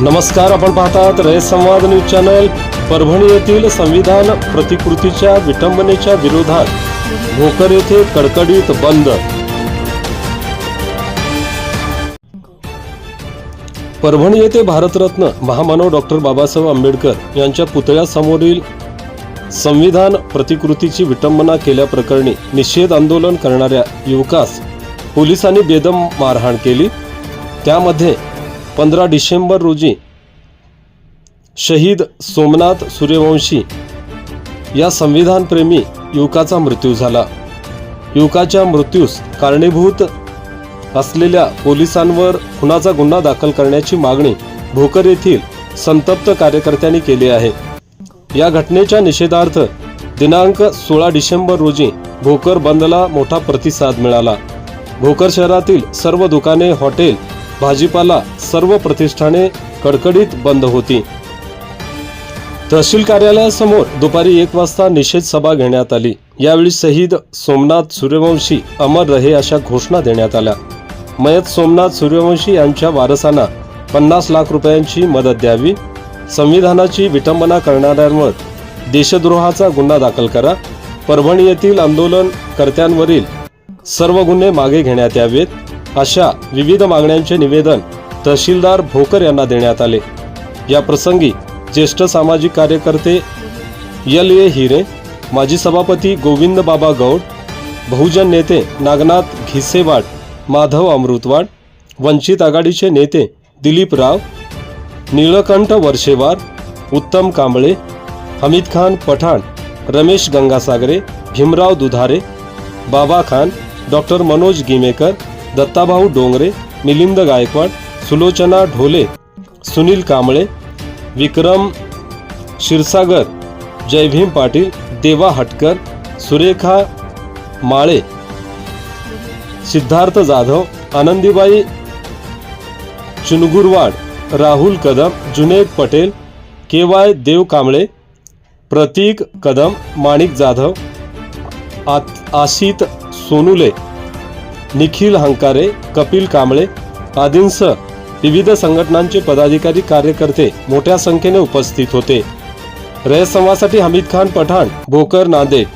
नमस्कार आपण पाहतात रयत संवाद न्यूज चॅनल. परभणी येथील संविधान प्रतिकृतीच्या विटंबनेच्या विरोधात भोकर येथे कडकडीत बंद. परभणी येथे भारतरत्न महामानव डॉक्टर बाबासाहेब आंबेडकर यांच्या पुतळ्यासमोरील संविधान प्रतिकृतीची विटंबना केल्याप्रकरणी निषेध आंदोलन करणाऱ्या युवकास पोलिसांनी बेदम मारहाण केली. त्यामध्ये पंधरा डिसेंबर रोजी शहीद सोमनाथ सूर्यवंशी या संविधानप्रेमी युवकाचा मृत्यू झाला. युवकाच्या मृत्यूस कारणीभूत असलेल्या पोलिसांवर खुनाचा गुन्हा दाखल करण्याची मागणी भोकर येथील संतप्त कार्यकर्त्यांनी केली आहे. या घटनेच्या निषेधार्थ दिनांक सोळा डिसेंबर रोजी भोकर बंदला मोठा प्रतिसाद मिळाला. भोकर शहरातील सर्व दुकाने हॉटेल भाजीपाला सर्व प्रतिष्ठाने कडकडीत बंद होती. तहसील कार्यालयासमोर दुपारी एक वाजता निषेध सभा घेण्यात आली. यावेळी शहीद सोमनाथ सूर्यवंशी अमर रहे अशा घोषणा देण्यात आल्या. मयत सोमनाथ सूर्यवंशी यांच्या वारसांना पन्नास लाख रुपयांची मदत द्यावी संविधानाची विटंबना करणाऱ्यांवर देशद्रोहाचा गुन्हा दाखल करा परभणी येथील आंदोलनकर्त्यांवरील सर्व गुन्हे मागे घेण्यात यावेत अशा विविध मागण्यांचे निवेदन तहसीलदार भोकर यांना देण्यात आले. या प्रसंगी ज्येष्ठ सामाजिक कार्यकर्ते यल ए हिरे माजी सभापती गोविंद बाबा गौड बहुजन नेते नागनाथ घिसेवाड माधव अमृतवाड वंचित आघाडीचे नेते दिलीप राव नीळकंठ वर्षेवार उत्तम Kamble Hamid Khan Pathan Ramesh Gangasagare Bhimrao Dudhare Baba Khan doctor Manoj Gimekar Dattabhau Dongre Milind Gaikwad Sulochana Dhole Sunil Kamble Vikram Kshirsagar Jaybhim Patil Deva Hatkar Surekha Male Siddharth Jadhav Anandibai Chungurwad Rahul Kadam Junaid Patel K Y Dev Kamble Pratik Kadam Manik Jadhav आत आशित सोनुले निखिल हंकारे कपिल कांबळे आदींसह विविध संघटनांचे पदाधिकारी कार्यकर्ते मोठ्या संख्येने उपस्थित होते. रयत संवादासाठी हमीद खान पठाण भोकर नांदेड.